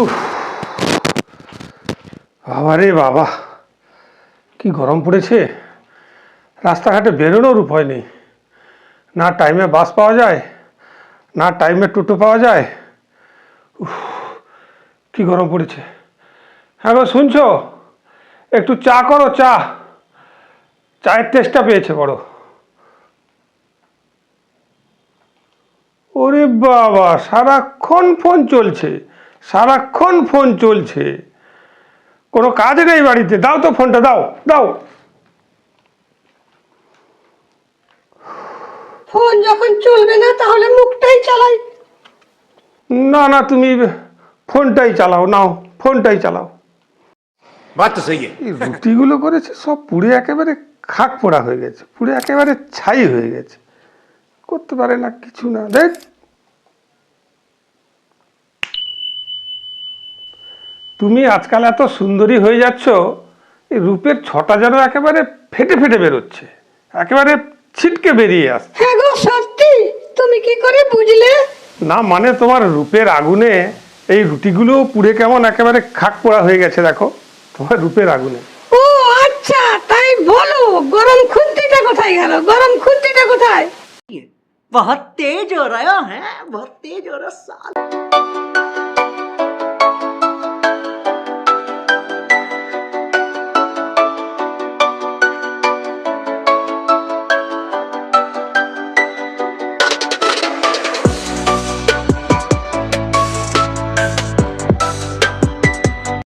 উফ। বাবা, কি গরম পড়েছে। রাস্তাঘাটে বেরোনোর উপায় নেই। না টাইমে বাস পাওয়া যায়, না টাইমে টোটো পাওয়া যায়। কি গরম পড়েছে। হ্যাঁ গো, শুনছো? একটু চা করো, চা। চায়ের টেস্টটা পেয়েছে বড়। ওরে বাবা, সারাক্ষণ ফোন চলছে। সারাক্ষণ ফোন চলছে। কোনো কাজ নেই বাড়িতে দাও তো ফোনটা দাও দাও। ফোন যখন চলবে না তাহলে মুখটাই চালাই। না না তুমি ফোনটাই চালাও নাও ফোনটাই চালাও। বাচ্চা রুটিগুলো করেছে সব পুড়ে একেবারে খাক পোড়া হয়ে গেছে পুড়ে একেবারে ছাই হয়ে গেছে। করতে পারে না কিছু না। দেখ তুমি আজকাল এত সুন্দরী হয়ে যাচ্ছ এই রূপের ছটা যেন একেবারে ফেটে ফেটে বেরোচ্ছে একেবারে ছিটকে বেরিয়ে আসছে হ্যাঁ গো সত্যি তুমি কি করে বুঝলে না মানে তোমার রূপের আগুনে এই রুটিগুলো পুড়ে কেমন একেবারে খাক পোড়া হয়ে গেছে দেখো তোমার রূপের আগুনে ও আচ্ছা তাই বলো গরম খুন্তিটা কোথায় গেল গরম খুন্তিটা কোথায় बहुत तेज हो रहा है बहुत तेज हो रहा है साल